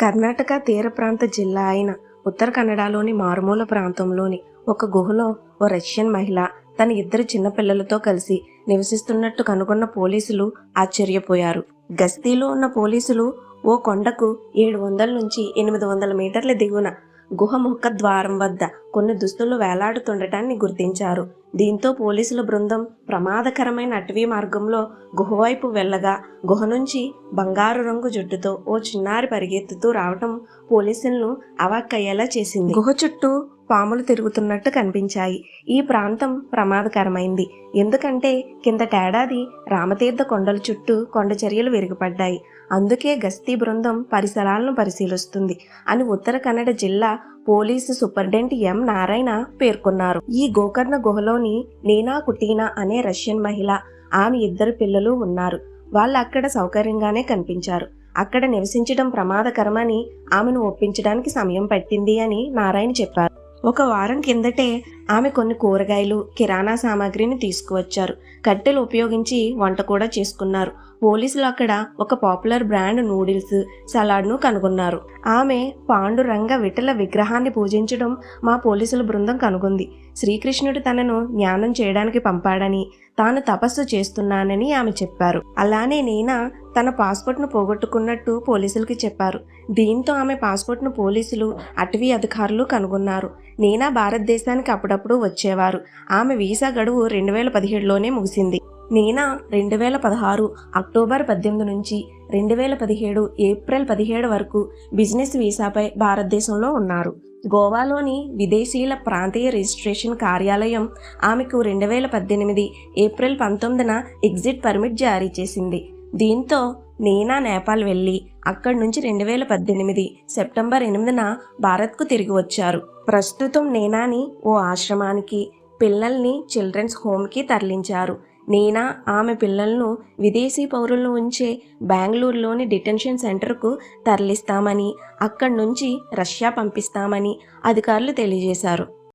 కర్ణాటక తీర ప్రాంత జిల్లా అయిన ఉత్తర కన్నడలోని మారుమూల ప్రాంతంలోని ఒక గుహలో ఓ రష్యన్ మహిళ తన ఇద్దరు చిన్నపిల్లలతో కలిసి నివసిస్తున్నట్టు కనుగొన్న పోలీసులు ఆశ్చర్యపోయారు. గస్తీలో ఉన్న పోలీసులు ఓ కొండకు ఏడు వందల నుంచి ఎనిమిది వందల మీటర్ల దిగువన గుహ ముఖ ద్వారం వద్ద కొన్ని దుస్తులు వేలాడుతుండటాన్ని గుర్తించారు. దీంతో పోలీసుల బృందం ప్రమాదకరమైన అటవీ మార్గంలో గుహవైపు వెళ్ళగా గుహ నుంచి బంగారు రంగు జుట్టుతో ఓ చిన్నారి పరిగెత్తుతూ రావటం పోలీసులను అవాక్కయ్యేలా చేసింది. గుహ చుట్టూ పాములు తిరుగుతున్నట్టు కనిపించాయి. ఈ ప్రాంతం ప్రమాదకరమైంది. ఎందుకంటే కిందటేడాది రామతీర్థ కొండల చుట్టూ కొండ చర్యలు విరిగిపడ్డాయి. అందుకే గస్తీ బృందం పరిసరాలను పరిశీలిస్తుంది అని ఉత్తర కన్నడ జిల్లా పోలీసు సూపరింటెండెంట్ ఎం నారాయణ పేర్కొన్నారు. ఈ గోకర్ణ గుహలోని నీనా కుటీనా అనే రష్యన్ మహిళ ఆమె ఇద్దరు పిల్లలు ఉన్నారు. వాళ్ళు అక్కడ సౌకర్యంగానే కనిపించారు. అక్కడ నివసించడం ప్రమాదకరమని ఆమెను ఒప్పించడానికి సమయం పట్టింది అని నారాయణ చెప్పారు. ఒక వారం కిందటే ఆమె కొన్ని కూరగాయలు కిరాణా సామాగ్రిని తీసుకువచ్చారు. కట్టెలు ఉపయోగించి వంట కూడా చేసుకున్నారు. పోలీసులు అక్కడ ఒక పాపులర్ బ్రాండ్ నూడిల్స్ సలాడ్ను కనుగొన్నారు. ఆమె పాండురంగ విఠల విగ్రహాన్ని పూజించడం మా పోలీసుల బృందం కనుగొంది. శ్రీకృష్ణుడు తనను జ్ఞానం చేయడానికి పంపాడని తాను తపస్సు చేస్తున్నానని ఆమె చెప్పారు. అలానే నేనా తన పాస్పోర్ట్ను పోగొట్టుకున్నట్టు పోలీసులకి చెప్పారు. దీంతో ఆమె పాస్పోర్ట్ను పోలీసులు అటవీ అధికారులు కనుగొన్నారు. నేనా భారతదేశానికి అప్పుడప్పుడు అప్పుడప్పుడు వచ్చేవారు. ఆమె వీసా గడువు రెండు వేల పదిహేడులోనే ముగిసింది. నీనా రెండు వేల పదహారు అక్టోబర్ పద్దెనిమిది నుంచి రెండు వేల పదిహేడు ఏప్రిల్ పదిహేడు వరకు బిజినెస్ వీసాపై భారతదేశంలో ఉన్నారు. గోవాలోని విదేశీయుల ప్రాంతీయ రిజిస్ట్రేషన్ కార్యాలయం ఆమెకు రెండు వేల పద్దెనిమిది ఏప్రిల్ పంతొమ్మిదిన ఎగ్జిట్ పర్మిట్ జారీ చేసింది. దీంతో నేనా నేపాల్ వెళ్ళి అక్కడి నుంచి రెండు వేల పద్దెనిమిది సెప్టెంబర్ ఎనిమిదిన భారత్కు తిరిగి వచ్చారు. ప్రస్తుతం నేనాని ఓ ఆశ్రమానికి పిల్లల్ని చిల్డ్రన్స్ హోమ్కి తరలించారు. నేనా ఆమె పిల్లలను విదేశీ పౌరులను ఉంచే బెంగళూరులోని డిటెన్షన్ సెంటర్కు తరలిస్తామని అక్కడి నుంచి రష్యా పంపిస్తామని అధికారులు తెలియజేశారు.